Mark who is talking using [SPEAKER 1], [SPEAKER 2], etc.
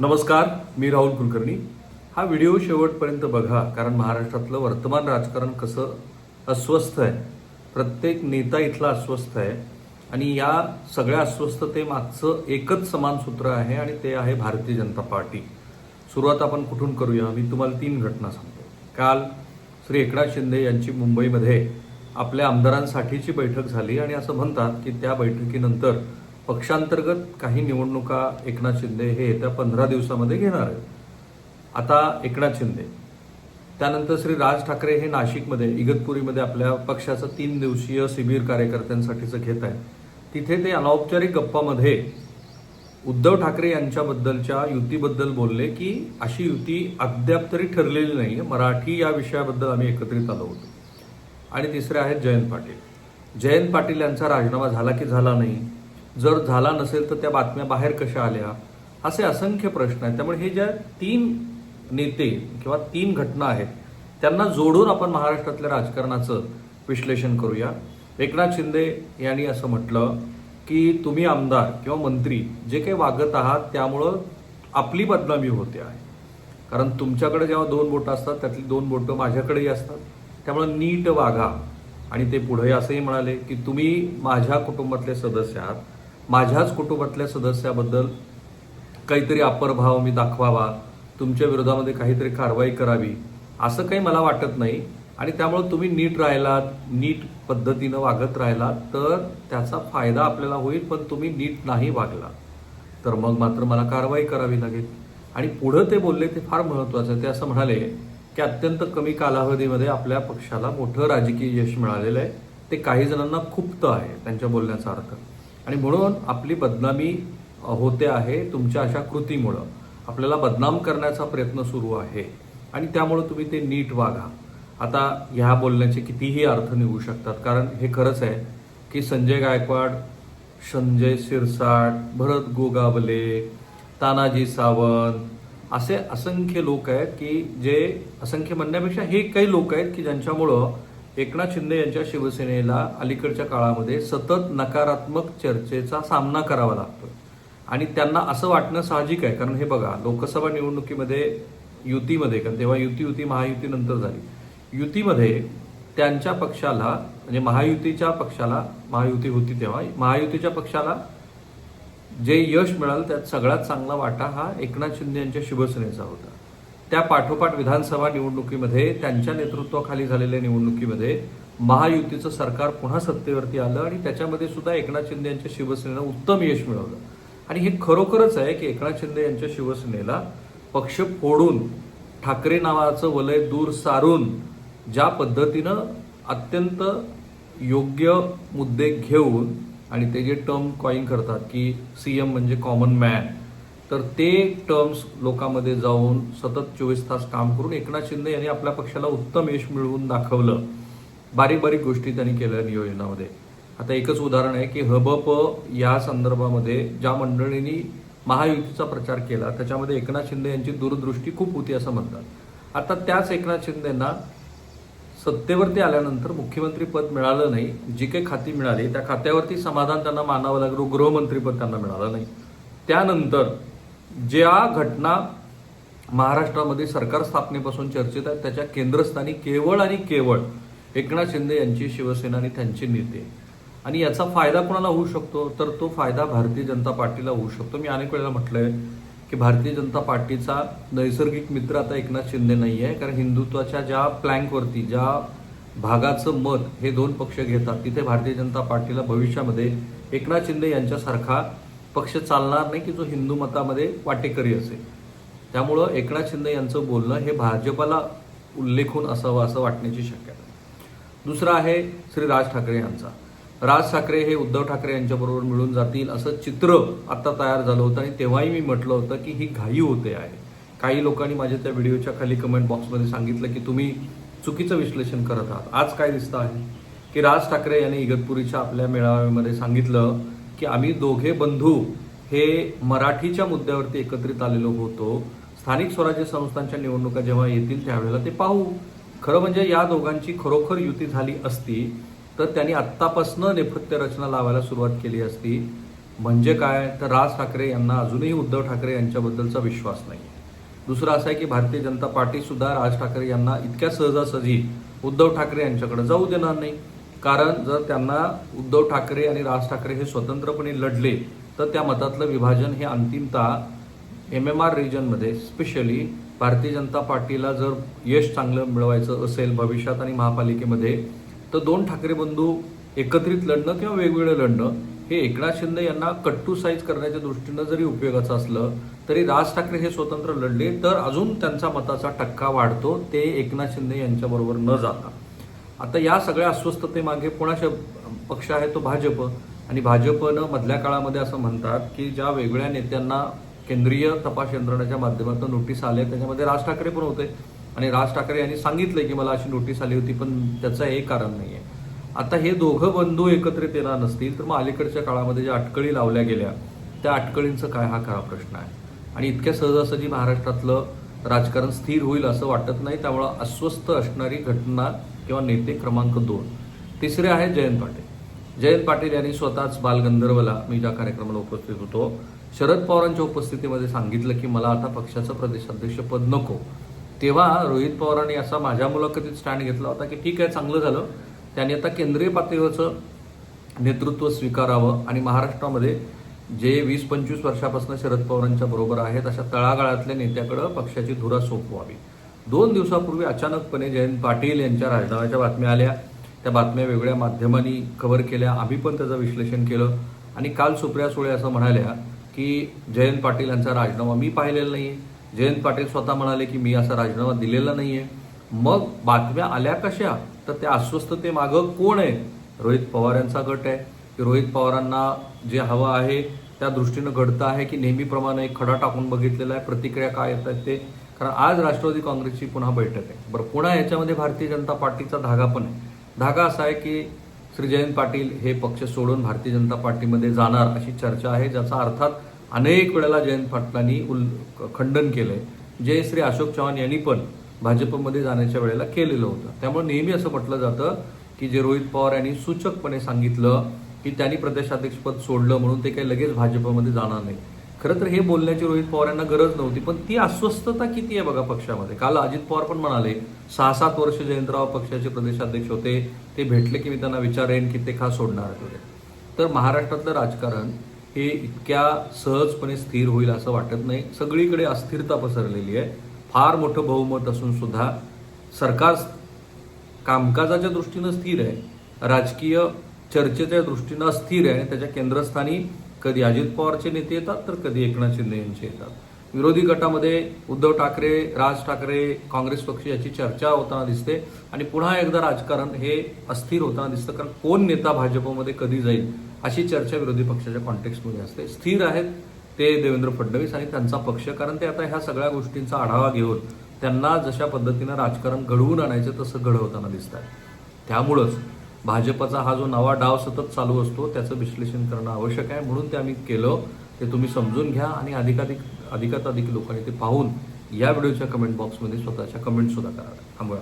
[SPEAKER 1] नमस्कार मी राहुल कुलकर्णी. हा व्हिडिओ शेवटपर्यंत बघा कारण महाराष्ट्रातलं वर्तमान राजकारण कसं अस्वस्थ आहे. प्रत्येक नेता इथला अस्वस्थ आहे. आणि या सगळ्या अस्वस्थतेमागचं एकच समान सूत्र आहे आणि ते आहे भारतीय जनता पार्टी. सुरुवात आपण कुठून करूया? मी तुम्हाला तीन घटना सांगतो. काल श्री एकनाथ शिंदे यांची मुंबईमध्ये आपल्या आमदारांसाठीची बैठक झाली आणि असं म्हणतात की त्या बैठकीनंतर पक्षांतर्गत काही निवडणुका एकनाथ शिंदे हे येत्या पंधरा दिवसामध्ये घेणार आहेत. आता एकनाथ शिंदे. त्यानंतर श्री राज ठाकरे हे नाशिकमध्ये इगतपुरीमध्ये आपल्या पक्षाचं तीन दिवसीय शिबिर कार्यकर्त्यांसाठीचं घेत आहे तिथे ते अनौपचारिक गप्पामध्ये उद्धव ठाकरे यांच्याबद्दलच्या युतीबद्दल बोलले की अशी युती अद्याप तरी ठरलेली नाही आहे मराठी या विषयाबद्दल आम्ही एकत्रित आलो होतो. आणि तिसरे आहेत जयंत पाटील. जयंत पाटील यांचा राजीनामा झाला की झाला नाही? जर झाला नसेल तर त्या बातम्या बाहेर कशा आल्या? असे असंख्य प्रश्न आहेत. त्यामुळे हे ज्या तीन नेते किंवा तीन घटना आहेत त्यांना जोडून आपण महाराष्ट्रातल्या राजकारणाचं विश्लेषण करूया. एकनाथ शिंदे यांनी असं म्हटलं की तुम्ही आमदार किंवा मंत्री जे काही वागत आहात त्यामुळं आपली बदनामी होते आहे. कारण तुमच्याकडे जेव्हा दोन बोटं असतात त्यातली दोन बोटं माझ्याकडेही असतात. त्यामुळं नीट वागा. आणि ते पुढे असंही म्हणाले की तुम्ही माझ्या कुटुंबातले सदस्य आहात. माझ्याच कुटुंबातल्या सदस्याबद्दल काहीतरी अपरभाव मी दाखवावा तुमच्या विरोधामध्ये काहीतरी कारवाई करावी असं काही मला वाटत नाही. आणि त्यामुळे तुम्ही नीट राहिलात नीट पद्धतीनं वागत राहिलात तर त्याचा फायदा आपल्याला होईल पण तुम्ही नीट नाही वागला. तर मग मात्र मला कारवाई करावी लागेल. आणि पुढं ते बोलले ते फार महत्त्वाचं आहे. ते असं म्हणाले की अत्यंत कमी कालावधीमध्ये आपल्या पक्षाला मोठं राजकीय यश मिळालेलं आहे. ते काही जणांना खुप्त आहे त्यांच्या बोलण्याचा अर्थ. आणि म्हणून आपली बदनामी होते आहे तुमच्या अशा कृतीमुळं. आपल्याला बदनाम करण्याचा प्रयत्न सुरू आहे आणि त्यामुळं तुम्ही ते नीट वागा. आता ह्या बोलण्याचे कितीही अर्थ निघू शकतात कारण हे खरंच आहे की संजय गायकवाड संजय शिरसाट भरत गोगावले तानाजी सावंत असे असंख्य लोक आहेत की जे असंख्य म्हणण्यापेक्षा हे काही लोक आहेत की ज्यांच्यामुळं एकनाथ शिंदे यांच्या शिवसेनेला अलीकडच्या काळामध्ये सतत नकारात्मक चर्चेचा सामना करावा लागतो आणि त्यांना असं वाटणं साहजिक आहे कारण हे बघा लोकसभा निवडणुकीमध्ये युतीमध्ये कारण तेव्हा युती होती महायुती नंतर झाली. युतीमध्ये त्यांच्या पक्षाला म्हणजे महायुतीच्या पक्षाला महायुती होती तेव्हा महायुतीच्या पक्षाला जे यश मिळालं त्यात सगळ्यात चांगला वाटा हा एकनाथ शिंदे यांच्या शिवसेनेचा होता. त्या पाठोपाठ विधानसभा निवडणुकीमध्ये त्यांच्या नेतृत्वाखाली झालेल्या निवडणुकीमध्ये महायुतीचं सरकार पुन्हा सत्तेवरती आलं आणि त्याच्यामध्ये सुद्धा एकनाथ शिंदे यांच्या शिवसेनेनं उत्तम यश मिळवलं. आणि हे खरोखरच आहे की एकनाथ शिंदे यांच्या शिवसेनेला पक्ष फोडून ठाकरे नावाचं वलय दूर सारून ज्या पद्धतीनं अत्यंत योग्य मुद्दे घेऊन आणि ते जे टर्म कॉईन करतात की सीएम म्हणजे कॉमन मॅन तर ते टर्म्स लोकांमध्ये जाऊन सतत चोवीस तास काम करून एकनाथ शिंदे यांनी आपल्या पक्षाला उत्तम यश मिळवून दाखवलं. बारीक बारीक गोष्टी त्यांनी केल्या नियोजनामध्ये. आता एकच उदाहरण आहे की हबप या संदर्भामध्ये ज्या मंडळींनी महायुतीचा प्रचार केला त्याच्यामध्ये एकनाथ शिंदे यांची दूरदृष्टी खूप होती असं म्हणतात. आता त्याच एकनाथ शिंदेना सत्तेवरती आल्यानंतर मुख्यमंत्री पद मिळालं नाही जी काही खाती मिळाली त्या खात्यावरती समाधान त्यांना मानावं लागलं गृहमंत्रीपद त्यांना मिळालं नाही. त्यानंतर ज्या घटना महाराष्ट्रामध्ये सरकार स्थापनेपासून चर्चेत आहेत त्याच्या केंद्रस्थानी केवळ आणि केवळ एकनाथ शिंदे यांची शिवसेना आणि त्यांचे नेते. आणि याचा फायदा कोणाला होऊ शकतो? तर तो फायदा भारतीय जनता पार्टीला होऊ शकतो. मी अनेक वेळेला म्हटलंय की भारतीय जनता पार्टीचा नैसर्गिक मित्र आता एकनाथ शिंदे नाही आहे कारण हिंदुत्वाच्या ज्या प्लँकवरती ज्या भागाचं मत हे दोन पक्ष घेतात तिथे भारतीय जनता पार्टीला भविष्यामध्ये एकनाथ शिंदे यांच्यासारखा पक्ष चालणार नाही की जो हिंदू मतामध्ये वाटेकरी असेल. त्यामुळं एकनाथ शिंदे यांचं बोलणं हे भाजपला उल्लेखून असावं असं वाटण्याची शक्यता दुसरं आहे श्री राज ठाकरे यांचा. राज ठाकरे हे उद्धव ठाकरे यांच्याबरोबर मिळून जातील असं चित्र आता तयार झालं होतं आणि तेव्हाही मी म्हटलं होतं की ही घाई होते आहे. काही लोकांनी माझ्या त्या व्हिडिओच्या खाली कमेंट बॉक्समध्ये सांगितलं की तुम्ही चुकीचं विश्लेषण करत आहात. आज काय दिसतं आहे? की राज ठाकरे यांनी इगतपुरीच्या आपल्या मेळाव्यामध्ये सांगितलं की आम्ही दोघे बंधू हे मराठीच्या मुद्द्यावरती एकत्रित आलेलो होतो. स्थानिक स्वराज्य संस्थांच्या निवडणुका जेव्हा येतील त्यावेळेला ते पाहू. खरं म्हणजे या दोघांची खरोखर युती झाली असती तर त्यांनी आत्तापासनं नेपथ्य रचना लावायला सुरुवात केली असती. म्हणजे काय? तर राज ठाकरे यांना अजूनही उद्धव ठाकरे यांच्याबद्दलचा विश्वास नाही दुसरं असं आहे की भारतीय जनता पार्टीसुद्धा राज ठाकरे यांना इतक्या सहजासहजी उद्धव ठाकरे यांच्याकडे जाऊ देणार नाही. कारण जर त्यांना उद्धव ठाकरे आणि राज ठाकरे हे स्वतंत्रपणे लढले तर त्या मतातलं विभाजन हे अंतिमतः एम एम आर रिजनमध्ये स्पेशली भारतीय जनता पार्टीला जर यश चांगलं मिळवायचं असेल भविष्यात आणि महापालिकेमध्ये तर दोन ठाकरे बंधू एकत्रित लढणं किंवा वेगवेगळं लढणं हे एकनाथ शिंदे यांना कट्टू साईज करण्याच्या दृष्टीनं जरी उपयोगाचं असलं तरी राज ठाकरे हे स्वतंत्र लढले तर अजून त्यांचा मताचा टक्का वाढतो ते एकनाथ शिंदे यांच्याबरोबर न जाता. आता या सगळ्या अस्वस्थतेमागे कोणाच्या पक्ष आहे तो भाजप. आणि भाजपनं मधल्या काळामध्ये असं म्हणतात की ज्या वेगळ्या नेत्यांना केंद्रीय तपास यंत्रणेच्या माध्यमातून नोटीस आले त्याच्यामध्ये राज ठाकरे पण होते. आणि राज ठाकरे यांनी सांगितलं की मला अशी नोटीस आली होती पण त्याचं हे कारण नाही आहे आता हे दोघं बंधू एकत्रित येणार नसतील तर मग अलीकडच्या काळामध्ये ज्या अटकळी लावल्या गेल्या त्या अटकळींचं काय हा खरा प्रश्न आहे? आणि इतक्या सहजासहजी महाराष्ट्रातलं राजकारण स्थिर होईल असं वाटत नाही त्यामुळं अस्वस्थ असणारी घटना किंवा नेते क्रमांक दोन. तिसरे आहेत जयंत पाटील. जयंत पाटील यांनी स्वतःच बालगंधर्वला मी ज्या कार्यक्रमाला उपस्थित होतो शरद पवारांच्या उपस्थितीमध्ये सांगितलं की मला आता पक्षाचं प्रदेशाध्यक्षपद नको. तेव्हा रोहित पवारांनी असा माझ्या मुलाखतीत स्टँड घेतला होता की ठीक आहे चांगलं झालं. त्यांनी आता केंद्रीय पातळीवरचं नेतृत्व स्वीकारावं आणि महाराष्ट्रामध्ये जे वीस पंचवीस वर्षापासून शरद पवारांच्या बरोबर आहेत अशा तळागाळातल्या नेत्याकडं पक्षाची धुरा सोपवावी. दोन दिवसापूर्वी अचानकपणे जयंत पाटील यांच्या राजीनाम्याच्या बातम्या आल्या. त्या बातम्या वेगळ्या माध्यमांनी कव्हर केल्या. आम्ही पण त्याचं विश्लेषण केलं. आणि काल सुप्रिया सुळे असं म्हणाल्या की जयंत पाटील यांचा राजीनामा मी पाहिलेला नाही आहे जयंत पाटील स्वतः म्हणाले की मी असा राजीनामा दिलेला नाही आहे मग बातम्या आल्या कशा? तर त्या अस्वस्थतेमागं कोण आहे? रोहित पवार यांचा गट आहे. की रोहित पवारांना जे हवं आहे त्या दृष्टीनं घडतं आहे की नेहमीप्रमाणे एक खडा टाकून बघितलेला आहे प्रतिक्रिया काय येत आहेत ते. कारण आज राष्ट्रवादी काँग्रेसची पुन्हा बैठक आहे. बरं पुन्हा याच्यामध्ये भारतीय जनता पार्टीचा धागा पण आहे. धागा असा आहे की श्री जयंत पाटील हे पक्ष सोडून भारतीय जनता पार्टीमध्ये जाणार अशी चर्चा आहे ज्याचा अर्थात अनेक वेळेला जयंत पाटलांनी उल खंडन केलंय. जे श्री अशोक चव्हाण यांनी पण भाजपमध्ये जाण्याच्या वेळेला केलेलं होतं. त्यामुळे नेहमी असं म्हटलं जातं की जे रोहित पवार यांनी सूचकपणे सांगितलं की त्यांनी प्रदेशाध्यक्षपद सोडलं म्हणून ते काही लगेच भाजपमध्ये जाणार नाही. खरं तर हे बोलण्याची रोहित पवार यांना गरज नव्हती पण ती अस्वस्थता किती आहे बघा पक्षामध्ये? काल अजित पवार पण म्हणाले सहा सात वर्ष जयंतराव पक्षाचे प्रदेशाध्यक्ष होते ते भेटले की मी त्यांना विचारेन की ते का सोडणार होते तर महाराष्ट्रातलं राजकारण हे इतक्या सहजपणे स्थिर होईल असं वाटत नाही. सगळीकडे अस्थिरता पसरलेली आहे. फार मोठं बहुमत असून सुद्धा सरकार कामकाजाच्या दृष्टीनं स्थिर आहे. राजकीय चर्चेच्या दृष्टीनं अस्थिर आहे. आणि त्याच्या केंद्रस्थानी कधी अजित पवारचे नेते येतात तर कधी एकनाथ शिंदे यांचे येतात. विरोधी गटामध्ये उद्धव ठाकरे राज ठाकरे काँग्रेस पक्ष याची चर्चा होताना दिसते. आणि पुन्हा एकदा राजकारण हे अस्थिर होताना दिसतं कारण कोण नेता भाजपमध्ये कधी जाईल अशी चर्चा विरोधी पक्षाच्या कॉन्टेक्स्टमध्ये असते. स्थिर आहेत ते देवेंद्र फडणवीस आणि त्यांचा पक्ष कारण ते आता ह्या सगळ्या गोष्टींचा आढावा घेऊन त्यांना जशा पद्धतीनं राजकारण घडवून आणायचं तसं घडवताना दिसत आहे त्यामुळंच भाजपचा हा जो नवा डाव सतत चालू असतो त्याचं विश्लेषण करणं आवश्यक आहे. म्हणून ते आम्ही केलं. ते तुम्ही समजून घ्या आणि अधिकाधिक अधिकात अधिक लोकांनी ते पाहून या व्हिडिओच्या कमेंट बॉक्समध्ये स्वतःच्या कमेंटसुद्धा करा. थांबवा